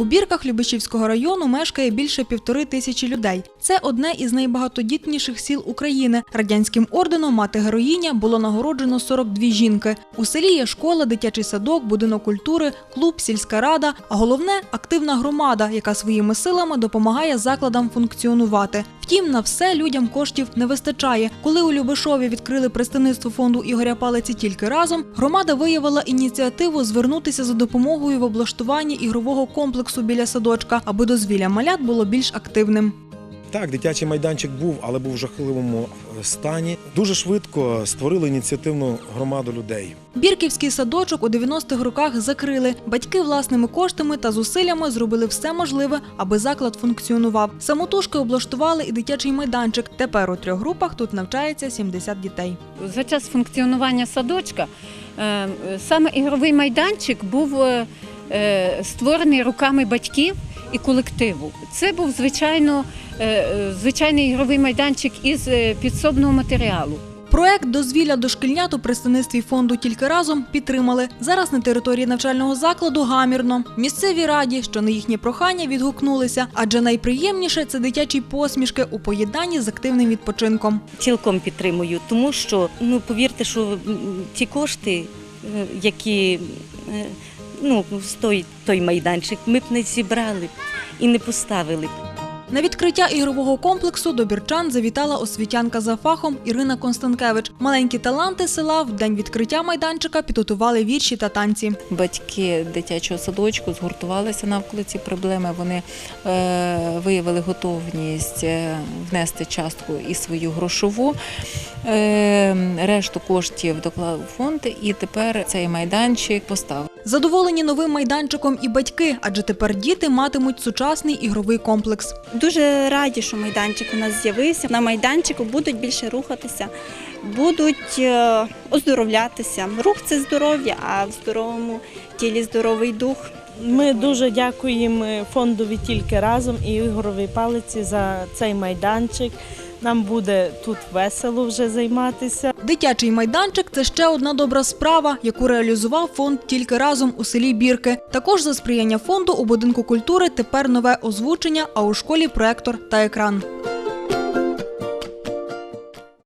У бірках Любичівського району мешкає більше півтори тисячі людей. Це одне із найбагатодітніших сіл України. Радянським орденом мати героїня було нагороджено 42 жінки. У селі є школа, дитячий садок, будинок культури, клуб, сільська рада. А головне активна громада, яка своїми силами допомагає закладам функціонувати. Втім, на все людям коштів не вистачає. Коли у Любишові відкрили представництво фонду Ігоря Палиці тільки разом, громада виявила ініціативу звернутися за допомогою в облаштуванні ігрового комплексу біля садочка, аби дозвілля малят було більш активним. Так, дитячий майданчик був, але був в жахливому е, стані. Дуже швидко створили ініціативну громаду людей. Бірківський садочок у 90-х роках закрили. Батьки власними коштами та зусиллями зробили все можливе, аби заклад функціонував. Самотужки облаштували і дитячий майданчик. Тепер у трьох групах тут навчається 70 дітей. За час функціонування садочка е, саме ігровий майданчик був е, створений руками батьків і колективу. Це був звичайно е, е, звичайний ігровий майданчик із е, підсобного матеріалу. Проект дозвілля дошкільнят у представництві фонду тільки разом підтримали. Зараз на території навчального закладу гамірно. Місцеві раді, що на їхнє прохання відгукнулися, адже найприємніше це дитячі посмішки у поєднанні з активним відпочинком. цілком підтримую, тому що ну повірте, що ті кошти, які ну стоїть той майданчик, ми б не зібрали і не поставили б. На відкриття ігрового комплексу до бірчан завітала освітянка за фахом Ірина Констанкевич. Маленькі таланти села в день відкриття майданчика підготували вірші та танці. Батьки дитячого садочку згуртувалися навколо цієї проблеми. Вони е, виявили готовність е, внести частку і свою грошову. Е, решту коштів доклав у фонд, і тепер цей майданчик поставили. Задоволені новим майданчиком і батьки, адже тепер діти матимуть сучасний ігровий комплекс. Дуже раді, що майданчик у нас з'явився. На майданчику будуть більше рухатися, будуть е, оздоровлятися. Рух це здоров'я, а в здоровому тілі здоровий дух. Ми дуже дякуємо фондові тільки разом і Ігоровій палиці за цей майданчик. Нам буде тут весело вже займатися. Дитячий майданчик це ще одна добра справа, яку реалізував фонд тільки разом у селі Бірки. Також за сприяння фонду у будинку культури тепер нове озвучення, а у школі проектор та екран.